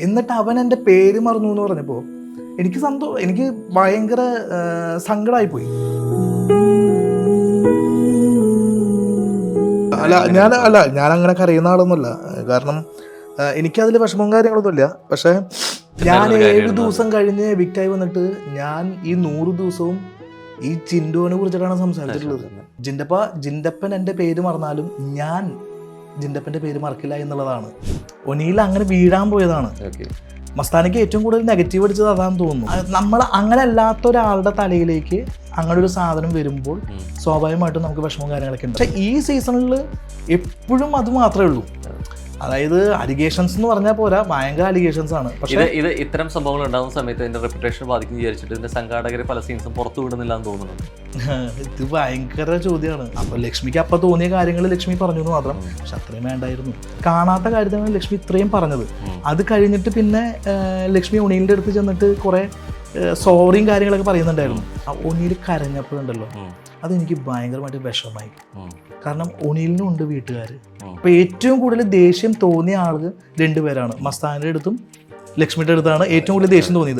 എന്നിട്ട് അവൻ എന്റെ പേര് മറന്നു എന്ന് പറഞ്ഞപ്പോൾ എനിക്ക് സന്തോ എനിക്ക് ഭയങ്കര സങ്കടമായി പോയി അല്ല ഞാൻ അല്ല ഞാൻ അങ്ങനെ കരയുന്ന ആളൊന്നുമല്ല. കാരണം എനിക്ക് എനിക്കതിൽ വിഷമവും കാര്യങ്ങളൊന്നുമില്ല. പക്ഷേ ഞാൻ ഏഴ് ദിവസം കഴിഞ്ഞ് വിക്റ്റായി വന്നിട്ട് ഞാൻ ഈ നൂറ് ദിവസവും ഈ ചിൻഡുവിനെ കുറിച്ചിട്ടാണ് സംസാരിച്ചിട്ടുള്ളത്. ജിൻഡപ്പ ജിൻഡപ്പൻ എന്റെ പേര് മറന്നാലും ഞാൻ ജിൻഡപ്പന്റെ പേര് മറക്കില്ല എന്നുള്ളതാണ്. ഒനിയിൽ അങ്ങനെ വീഴാൻ പോയതാണ്. മസ്താനയ്ക്ക് മസ്താനിക്ക് ഏറ്റവും കൂടുതൽ നെഗറ്റീവ് അടിച്ചത് അതാന്ന് തോന്നുന്നു. നമ്മൾ അങ്ങനെ അല്ലാത്ത ഒരാളുടെ തലയിലേക്ക് അങ്ങനെ ഒരു സാധനം വരുമ്പോൾ സ്വാഭാവികമായിട്ടും നമുക്ക് വിഷമവും കാര്യങ്ങളൊക്കെ ഉണ്ട് പക്ഷേ ഈ സീസണിൽ എപ്പോഴും അത് മാത്രമേ ഉള്ളൂ. അതായത് അലിഗേഷൻസ് എന്ന് പറഞ്ഞാൽ പോരാ ഭയങ്കര അലിഗേഷൻസ് ആണ്. പക്ഷേ ഇത് ഇത് ഇത്തരം സംഭവങ്ങൾ ഉണ്ടാകുന്ന സമയത്ത് ഇതിന്റെ റെപ്യൂട്ടേഷൻ ബാധിക്കും വിചാരിച്ചിട്ട് ഇതിന്റെ സംഘാടകർ പല സീൻസും പുറത്തു വിടുന്നില്ല എന്ന് തോന്നുന്നുണ്ട് ഇത് ഭയങ്കര ചോദ്യമാണ് അപ്പൊ ലക്ഷ്മിക്ക് അപ്പൊ തോന്നിയ കാര്യങ്ങൾ ലക്ഷ്മി പറഞ്ഞു എന്ന് മാത്രം. പക്ഷെ അത്രയും വേണ്ടായിരുന്നു. കാണാത്ത കാര്യത്തിനാണ് ലക്ഷ്മി ഇത്രയും പറഞ്ഞത്. അത് കഴിഞ്ഞിട്ട് പിന്നെ ലക്ഷ്മി ഉണീലിന്റെ അടുത്ത് ചെന്നിട്ട് കുറെ സോറിയും കാര്യങ്ങളൊക്കെ പറയുന്നുണ്ടായിരുന്നു. ആ ഒണിയിൽ കരഞ്ഞപ്പോഴുണ്ടല്ലോ. അതെനിക്ക് ഭയങ്കരമായിട്ട് വിഷമായി. കാരണം ഉണീലിനും ഉണ്ട് വീട്ടുകാർ അപ്പോൾ അപ്പൊ ഏറ്റവും കൂടുതൽ ദേഷ്യം തോന്നിയ ആളുകൾ രണ്ടുപേരാണ്. മസ്താനിന്റെ അടുത്തും ലക്ഷ്മിയുടെ അടുത്താണ് ഏറ്റവും കൂടുതൽ ദേഷ്യം തോന്നിയത്.